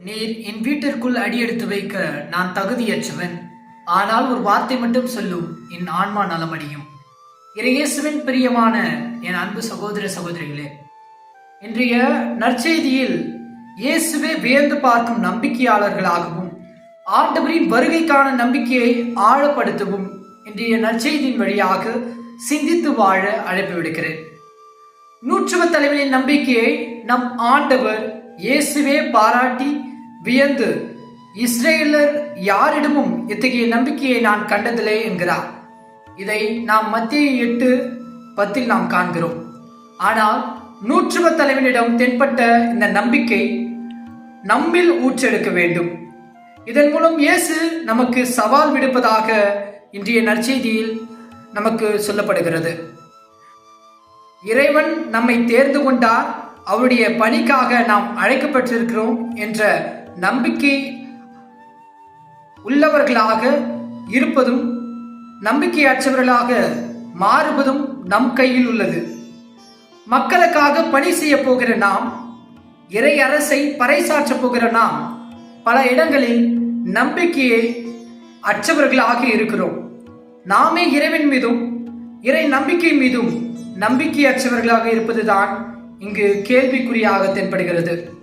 நீர் என் வீட்டிற்குள் அடியெடுத்து வைக்க நான் தகுதியற்றவன். ஆனால் ஒரு வார்த்தை மட்டும் சொல்லும் என் ஆன்மா நலமடையும். இறையேசுவின் பிரியமான என் அன்பு சகோதர சகோதரிகளே இன்றைய நற்செய்தியில் இயேசுவே வியந்து பார்க்கும் நம்பிக்கையாளர்களாகவும் ஆண்டவரின் வருகைக்கான நம்பிக்கையை ஆழப்படுத்தவும் இன்றைய நற்செய்தியின் வழியாக சிந்தித்து வாழ அழைப்பு விடுக்கிறேன். நூற்றுவ தலைவனின் நம்பிக்கையை நம் ஆண்டவர் இயேசுவே பாராட்டி வியந்து இஸ்ரேலர் யாரிடமும் இத்தகைய நம்பிக்கையை நான் கண்டதில்லை என்கிறார். இதை நாம் மத்திய எட்டு பத்தில் நாம் காண்கிறோம். ஆனால் நூற்றுவ தலைவனிடம் தென்பட்ட இந்த நம்பிக்கை நம்மில் ஊற்றெடுக்க வேண்டும். இதன் மூலம் இயேசு நமக்கு சவால் விடுப்பதாக இன்றைய நற்செய்தியில் நமக்கு சொல்லப்படுகிறது. இறைவன் நம்மை தேர்ந்து கொண்டார் அவருடைய பணிக்காக நாம் அழைக்கப்பட்டிருக்கிறோம் என்ற நம்பிக்கை உள்ளவர்களாக இருப்பதும் நம்பிக்கையற்றவர்களாக மாறுவதும் நம் கையில் உள்ளது. மக்களுக்காக பணி செய்ய போகிற நாம் இறை அரசை பறைசாற்ற போகிற நாம் பல இடங்களில் நம்பிக்கையை அற்றவர்களாக இருக்கிறோம். நாமே இறைவன் மீதும் இறை நம்பிக்கை மீதும் நம்பிக்கையற்றவர்களாக இருப்பதுதான் இங்கு கேள்விக்குறியாக தென்படுகிறது.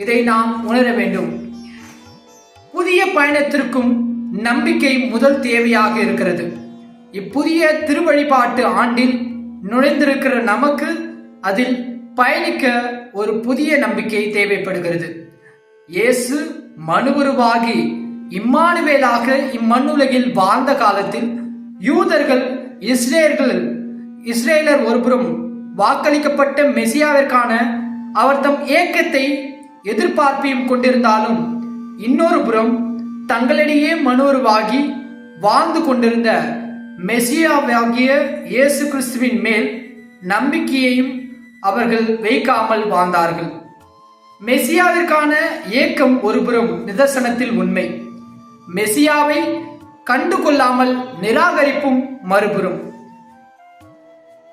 இதை நாம் உணர வேண்டும். புதிய பயணத்திற்கும் நம்பிக்கை முதல் தேவையாக இருக்கிறது. இப்புதிய திருவழிபாட்டு ஆண்டில் நுழைந்திருக்கிற நமக்கு அதில் பயணிக்க ஒரு புதிய நம்பிக்கை தேவைப்படுகிறது. இயேசு மனுவுருவாகி இம்மானுவேலாக இம்மண்ணுலகில் வாழ்ந்த காலத்தில் யூதர்கள் இஸ்ரேலர்கள் இஸ்ரேலர் ஒருபுறம் வாக்களிக்கப்பட்ட மெசியாவிற்கான அவர் தம் ஏக்கத்தை எதிர்பார்ப்பையும் கொண்டிருந்தாலும் இன்னொரு புறம் தங்களிடையே மனோருவாகி வாழ்ந்து கொண்டிருந்த மெசியாவாகிய இயேசு கிறிஸ்துவின் மேல் நம்பிக்கையையும் அவர்கள் வைக்காமல் வாழ்ந்தார்கள். மெசியாவிற்கான ஏக்கம் ஒருபுறம் நிதர்சனத்தில் உண்மை. மெசியாவை கண்டு கொள்ளாமல் நிராகரிப்பும் மறுபுறம்.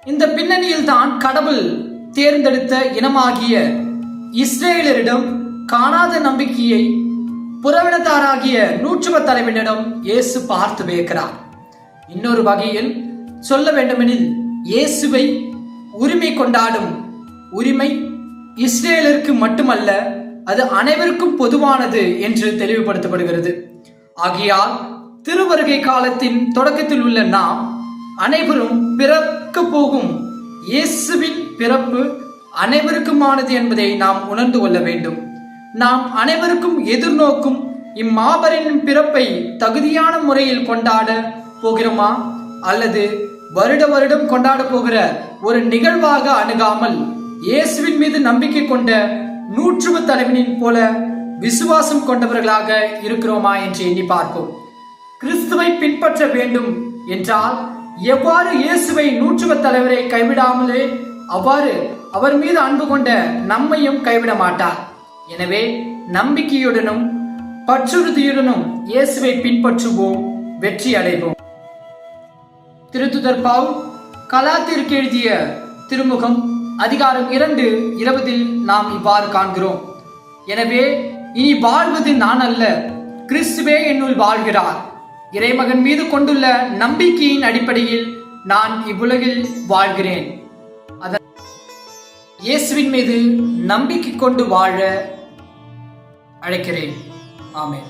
இந்த பின்னணியில் தான் கடவுள் தேர்ந்தெடுத்த இனமாகிய இஸ்ரேலரிடம் காணாத நம்பிக்கையை புறவினத்தாராகிய நூற்றுவ தலைவனிடம் இயேசு பார்த்து வைக்கிறார் இன்னொரு வகையில் சொல்ல வேண்டுமெனில் இயேசுவை உரிமை கொண்டாடும் உரிமை இஸ்ரேலருக்கு மட்டுமல்ல அது அனைவருக்கும் பொதுவானது என்று தெளிவுபடுத்தப்படுகிறது. ஆகையால் திருவருகை காலத்தின் தொடக்கத்தில் உள்ள நாம் அனைவரும் பிறக்க போகும் இயேசுவின் பிறப்பு அனைவருக்குமானது என்பதை நாம் உணர்ந்து கொள்ள வேண்டும். நாம் அனைவருக்கும் எதிர்நோக்கும் இம்மாபரின் பிறப்பை தகுதியான முறையில் கொண்டாட போகிறோமா? அல்லது வருட வருடம் கொண்டாட போகிற ஒரு நிகழ்வாக அணுகாமல் இயேசுவின் மீது நம்பிக்கை கொண்ட நூற்றுவ தலைவனின் போல விசுவாசம் கொண்டவர்களாக இருக்கிறோமா என்று எண்ணி பார்ப்போம். கிறிஸ்துவை பின்பற்ற வேண்டும் என்றால் எவ்வாறு இயேசுவை நூற்றுவ தலைவரை கைவிடாமலே அவ்வாறு அவர் மீது அன்பு கொண்ட நம்மையும் கைவிட மாட்டார். எனவே நம்பிக்கையுடனும் பற்றுறுதியுடனும் இயேசுவை பின்பற்றுவோம் வெற்றி அடைவோம். திருத்துதர் பாவ் கலாத்திற்கு எழுதிய திருமுகம் அதிகாரம் இரண்டு இருபதில் நாம் இவ்வாறு காண்கிறோம். எனவே இனி வாழ்வது நான் அல்ல கிறிஸ்துவே என்னுள் வாழ்கிறார். இறைமகன் மீது கொண்டுள்ள நம்பிக்கையின் அடிப்படையில் நான் இவ்வுலகில் வாழ்கிறேன். அதன் இயேசுவின் மீது நம்பிக்கை கொண்டு வாழ அழைக்கிறேன். ஆமேன்.